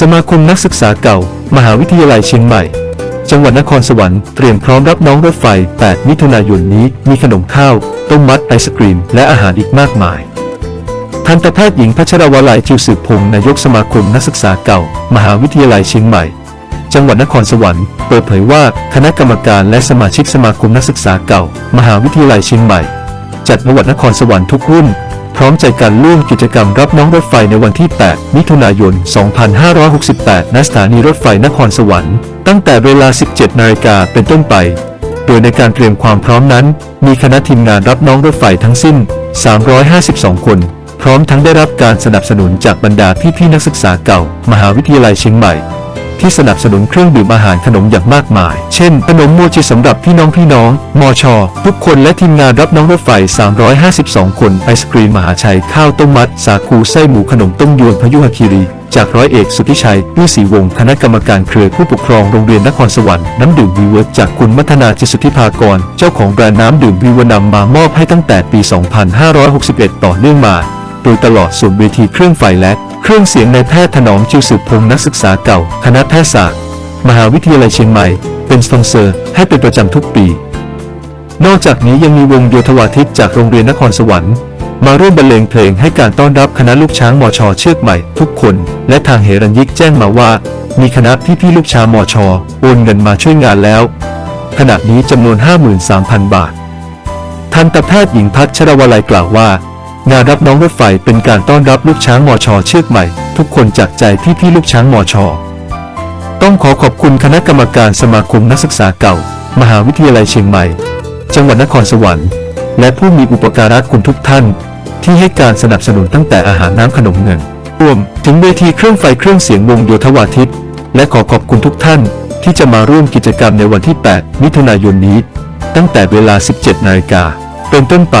สมาคมนักศึกษาเก่า มหาวิทยาลัยเชียงใหม่ จังหวัดนครสวรรค์เตรียมพร้อมรับน้องรถไฟ 8 มิถุนายนนี้ มีขนมข้าว ต้มมัดไอศกรีม และอาหารอีกมากมาย ทันตแพทย์หญิงพัชรวลัยจิวสืบพงศ์นายกสมาคมนักศึกษาเก่า มหาวิทยาลัยเชียงใหม่ จังหวัดนครสวรรค์เปิดเผยว่าคณะกรรมการและสมาชิกสมาคมนักศึกษาเก่า มหาวิทยาลัยเชียงใหม่ จัดจังหวัดนครสวรรค์ทุกรุ่น ร้อมใจกันร่วมกิจกรรมรับน้องรถไฟในวันที่ 8 มิถุนายน 2568 ณ สถานีรถไฟนครสวรรค์ ตั้งแต่เวลา 17 นาฬิกาเป็นต้นไป โดยในการเตรียมความพร้อมนั้น มีคณะทีมงานรับน้องรถไฟทั้งสิ้น 352 คน พร้อมทั้งได้รับการสนับสนุนจากบรรดาพี่ๆนักศึกษาเก่า มหาวิทยาลัยเชียงใหม่ ที่สนับสนุนเครื่องดื่มอาหารขนมอย่างมากมาย เช่น ขนมโมจิสำหรับพี่น้องพี่น้องมชทุกคนและทีมงานรับน้องรถไฟ 352 คนไอศกรีมมหาชัยข้าวต้มมัด สาคูไส้หมูขนมต้มยวนพยุหคีรีจากร้อยเอกสุทธิชัยผู้ศรีวงศ์คณะกรรมการเครือผู้ปกครองโรงเรียนนครสวรรค์น้ำดื่มวีเวิร์จากคุณมัทนาจิตสุทธิภากร เจ้าของแบรนด์น้ำดื่มวีวานำมามอบให้ตั้งแต่ปี 2561 ต่อเนื่องมา โดยตลอดส่วนเวทีเครื่องไฟและ เครื่องเสียงในแพทย์ถนอมจิวสืบพงศ์นักศึกษาเก่า คณะแพทยศาสตร์ มหาวิทยาลัยเชียงใหม่ เป็นสปอนเซอร์ให้เป็นประจำทุกปี นอกจากนี้ยังมีวงโยธวาทิตจากโรงเรียนนครสวรรค์ มาร่วมบรรเลงเพลงให้การต้อนรับคณะลูกช้างมอชอเชือกใหม่ทุกคน และทางเฮรัญยิกแจ้งมาว่า มีคณะพี่พี่ๆลูกช้างมอชอโอนเงินมาช่วยงานแล้ว ขณะนี้จำนวน 53,000 บาททันตแพทย์หญิงพัชรวลัยกล่าวว่า งานรับน้องรถไฟเป็นการต้อนรับลูกช้างมอชอเชือกใหม่ ทุกคนจากใจพี่พี่ลูกช้างมอชอต้องขอขอบคุณคณะกรรมการสมาคมนักศึกษาเก่า มหาวิทยาลัยเชียงใหม่ จังหวัดนครสวรรค์ และผู้มีอุปการะคุณทุกท่าน ที่ให้การสนับสนุนตั้งแต่อาหารน้ำขนมเงินรวมถึงเวทีเครื่องไฟเครื่องเสียงวงโยธวาทิต และขอขอบคุณทุกท่าน ที่จะมาร่วมกิจกรรมในวันที่ 8 มิถุนายนนี้ ตั้งแต่เวลา 17 นาฬิกาเป็นต้นไป